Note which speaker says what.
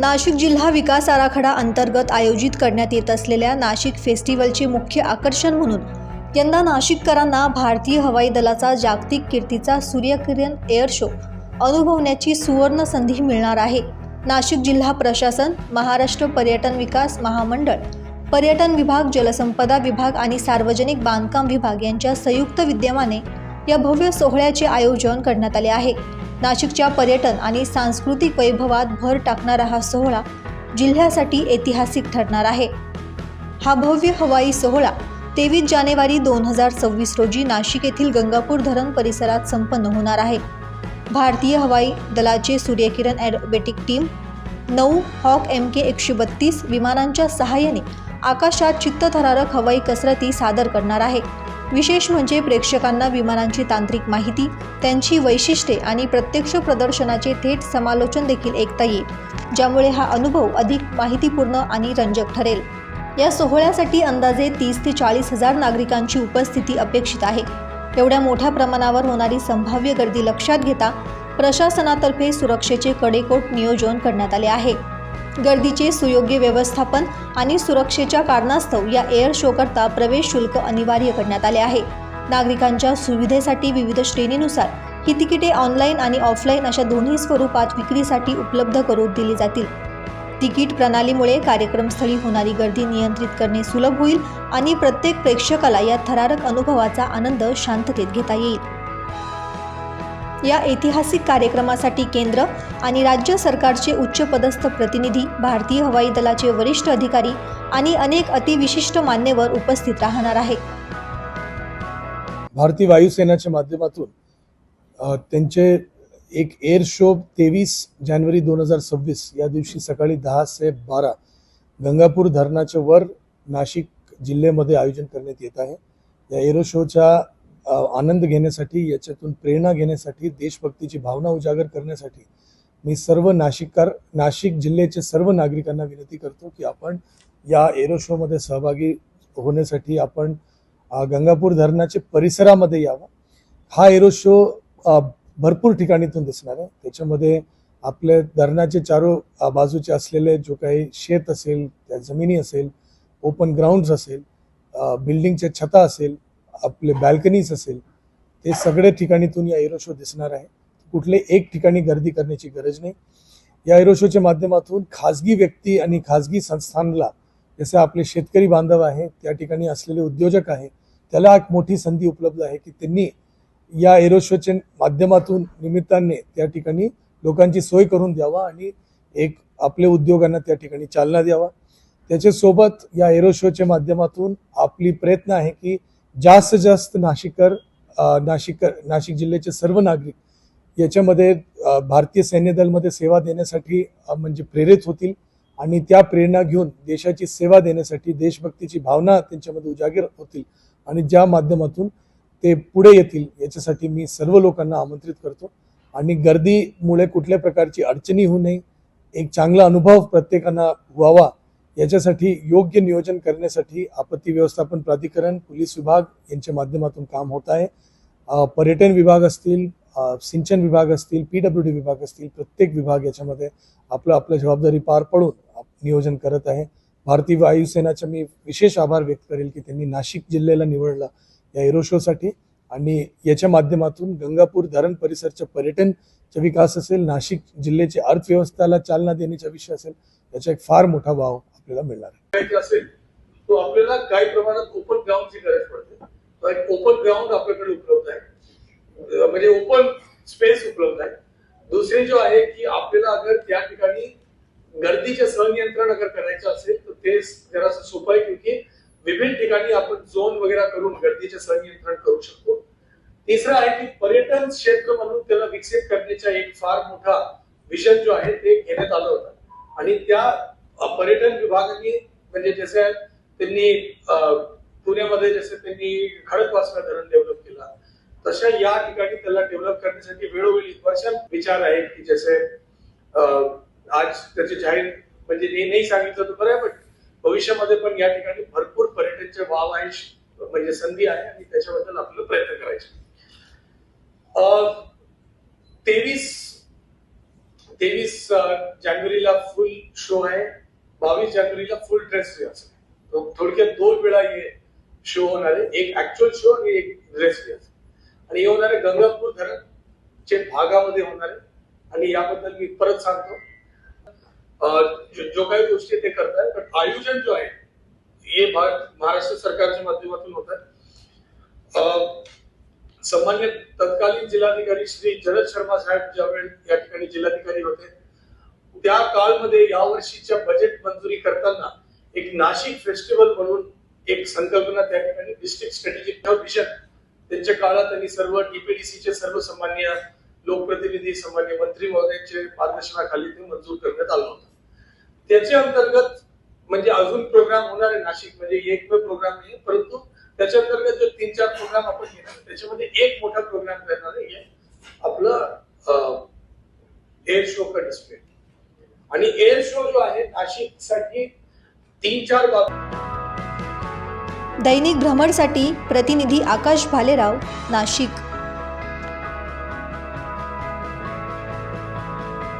Speaker 1: नाशिक जिल्हा विकास आराखडा अंतर्गत आयोजित करण्यात येत असलेल्या नाशिक फेस्टिवलचे मुख्य आकर्षण म्हणून यंदा नाशिककरांना भारतीय हवाई दलाचा जागतिक कीर्तीचा सूर्यकिरण एअर शो अनुभवण्याची सुवर्ण संधी मिळणार आहे. नाशिक जिल्हा प्रशासन महाराष्ट्र पर्यटन विकास महामंडळ पर्यटन विभाग जलसंपदा विभाग आणि सार्वजनिक बांधकाम विभाग यांच्या संयुक्त विद्यमाने या भव्य सोहळ्याचे आयोजन करण्यात आले आहे. नाशिकच्या पर्यटन आणि सांस्कृतिक वैभवात भर टाकणारा हा सोहळा जिल्ह्यासाठी ऐतिहासिक ठरणार आहे. हा भव्य हवाई सोहळा तेवीस जानेवारी दोन हजार सव्वीस रोजी नाशिक येथील गंगापूर धरण परिसरात संपन्न होणार आहे. भारतीय हवाई दलाचे सूर्यकिरण ॲरोबेटिक टीम नऊ हॉक एम के एकशे बत्तीस विमानांच्या सहाय्याने आकाशात चित्तथरारक हवाई कसरती सादर करणार आहे. विशेष म्हणजे प्रेक्षकांना विमानांची तांत्रिक माहिती त्यांची वैशिष्ट्ये आणि प्रत्यक्ष प्रदर्शनाचे थेट समालोचन देखील ऐकता येईल ज्यामुळे हा अनुभव अधिक माहितीपूर्ण आणि रंजक ठरेल. या सोहळ्यासाठी अंदाजे तीस ते चाळीस हजार नागरिकांची उपस्थिती अपेक्षित आहे. एवढ्या मोठ्या प्रमाणावर होणारी संभाव्य गर्दी लक्षात घेता प्रशासनातर्फे सुरक्षेचे कडेकोट नियोजन करण्यात आले आहे. गर्दीचे सुयोग्य व्यवस्थापन आणि सुरक्षेच्या कारणास्तव या एअर शोकरता प्रवेश शुल्क अनिवार्य करण्यात आले आहे. नागरिकांच्या सुविधेसाठी विविध श्रेणीनुसार ही तिकिटे ऑनलाईन आणि ऑफलाईन अशा दोन्ही स्वरूपात विक्रीसाठी उपलब्ध करून दिली जातील. तिकीट प्रणालीमुळे कार्यक्रमस्थळी होणारी गर्दी नियंत्रित करणे सुलभ होईल आणि प्रत्येक प्रेक्षकाला या थरारक अनुभवाचा आनंद शांततेत घेता येईल. या ऐतिहासिक कार्यक्रमासाठी केंद्र आणि राज्य सरकारचे उच्चपदस्थ प्रतिनिधी भारतीय हवाई दलाचे वरिष्ठ अधिकारी आणि अनेक अतिविशिष्ट मान्यवर उपस्थित राहणार आहेत.
Speaker 2: भारतीय वायुसेनाच्या माध्यमातून त्यांचे एक एअर शो तेवीस जानेवारी दोन हजार सव्वीस या दिवशी सकाळी दहा से बारा गंगापूर धरणाच्या वर नाशिक जिल्ह्यामध्ये आयोजन करण्यात येत आहे. या एरो शोच्या आनंद घेण्यासाठी याच्यातून प्रेरणा घेण्यासाठी देशभक्तीची भावना उजागर करण्यासाठी मी सर्व नाशिककार नाशिक जिल्ह्याचे सर्व नागरिकांना विनंती करतो की आपण या एरो शोमध्ये सहभागी होण्यासाठी आपण गंगापूर धरणाचे परिसरामध्ये यावं. हा एरो शो भरपूर ठिकाणीतून दिसणार आहे. त्याच्यामध्ये आपले धरणाचे चारो बाजूचे असलेले जो काही शेत असेल त्या जमिनी असेल ओपन ग्राउंड्स असेल बिल्डिंगच्या छता असेल आपले बॅल्कनीज असेल ते सगळ्या ठिकाणीतून या एरो शो दिसणार आहे. कुठले एक ठिकाणी गर्दी करण्याची गरज नाही. या एरो शोच्या माध्यमातून खाजगी व्यक्ती आणि खाजगी संस्थांना जसे आपले शेतकरी बांधव आहे त्या ठिकाणी असलेले उद्योजक आहे त्याला एक मोठी संधी उपलब्ध आहे की त्यांनी या एरो शोच्या माध्यमातून निमित्ताने त्या ठिकाणी लोकांची सोय करून द्यावा आणि एक आपल्या उद्योगांना त्या ठिकाणी चालना द्यावा. त्याच्यासोबत या एरो शोच्या माध्यमातून आपली प्रयत्न आहे की जास्त जास्त नाशिकर अ, नाशिकर नाशिक जिल्ह्याचे सर्व नागरिक याच्यामध्ये भारतीय सैन्य दलमध्ये सेवा देण्यासाठी म्हणजे प्रेरित होतील आणि त्या प्रेरणा घेऊन देशाची सेवा देण्यासाठी देशभक्तीची भावना त्यांच्यामध्ये उजागर होतील आणि ज्या माध्यमातून ते पुढे येतील याच्यासाठी मी सर्व लोकांना आमंत्रित करतो. आणि गर्दीमुळे कुठल्या प्रकारची अडचणी होऊ नये एक चांगला अनुभव प्रत्येकांना व्हावा याच्यासाठी योग्य नियोजन करण्यासाठी आपत्ती व्यवस्थापन प्राधिकरण पोलीस विभाग यांच्या माध्यमातून काम होत आहे. पर्यटन विभाग असतील सिंचन विभाग असतील पी डब्ल्यू डी विभाग असतील प्रत्येक विभाग याच्यामध्ये आपलं आपलं जबाबदारी पार पडून नियोजन करत आहे. भारतीय वायुसेनाचा मी विशेष आभार व्यक्त करेल की त्यांनी नाशिक जिल्ह्याला निवडला या एरो शोसाठी आणि याच्या माध्यमातून गंगापूर धरण परिसरच्या पर्यटनचा विकास असेल नाशिक जिल्ह्याची अर्थव्यवस्थेला चालना देण्याचा विषय असेल याचा एक फार मोठा वाव आपल्याला मिळणार आहे.
Speaker 3: असेल तो आपल्याला काही प्रमाणात ओपन ग्राउंडची गरज पडते. ओपन ग्राउंड आपल्याकडे उपलब्ध आहे. म्हणजे ओपन स्पेस उपलब्ध आहे. दुसरे जो आहे की आपल्याला अगर त्या ठिकाणी गर्दीचे संनियंत्रण अगर करायचं असेल तर ते जरासं सोपं आहे क्योंकि विभिन्न ठिकाणी आपण झोन वगैरे करून गर्दीचे संनियंत्रण करू शकतो. तिसरं आहे की पर्यटन क्षेत्र म्हणून त्याला विकसित करण्याचा एक फार मोठा विजन जो आहे ते घेण्यात आलं होतं. आणि त्या पर्यटन विभागाने म्हणजे जसं त्यांनी पुण्यामध्ये जसं त्यांनी खडकवासला धरण डेव्हलप केला तशा या ठिकाणी त्याला डेव्हलप करण्यासाठी वेळोवेळी वर्षात विचार आहेत की जसे आज त्याचे जाहीर म्हणजे हे नाही सांगितलं तर बरं आहे पण भविष्यामध्ये पण या ठिकाणी भरपूर पर्यटनचे वाव आहे म्हणजे संधी आहे आणि त्याच्याबद्दल आपलं प्रयत्न करायचे. तेवीस
Speaker 2: तेवीस जानेवारीला फुल शो आहे. बावीस जानेवारीला फुल ड्रेस रिहर्सल आहे थोडक्यात दोन वेळा हे शो होणार आहे. एक ऍक्च्युअल शो आणि एक ड्रेस रिहर्सल आणि हे होणार आहे गंगापूर धरण चे भागामध्ये होणार आहे. आणि याबद्दल मी परत सांगतो. अं, जो काही गोष्टी ते करतात पण आयोजन जो आहे हे महाराष्ट्र सरकारच्या माध्यमातून होत आहे. सामान्य तत्कालीन जिल्हाधिकारी श्री जलद शर्मा साहेब ज्यावेळी या ठिकाणी जिल्हाधिकारी होते त्या काळमध्ये या वर्षीच्या बजेट मंजुरी करताना एक नाशिक फेस्टिवल म्हणून एक संकल्पना त्या ठिकाणी डिस्ट्रिक्ट स्ट्रॅटेजिक विजन त्यांच्या काळात त्यांनी सर्व टीपीडीसीचे सर्व सामान्य लोकप्रतिनिधी सामान्य मंत्री महोदयांचे मार्गदर्शनाखाली ते मंजूर करण्यात आलं होतं. त्याच्या अंतर्गत म्हणजे अजून प्रोग्राम होणार आहे नाशिक म्हणजे एक प्रोग्राम नाही परंतु त्याच्या अंतर्गत जे तीन चार प्रोग्राम आपण घेणार त्याच्यामध्ये एक मोठा प्रोग्राम करणार आहे हे आपलं एअर शो का डिस्प्ले आणि एअर शो जो आहे नाशिकसाठी तीन चार
Speaker 1: दैनिक भ्रमणसाठी प्रतिनिधी आकाश भालेराव नाशिक.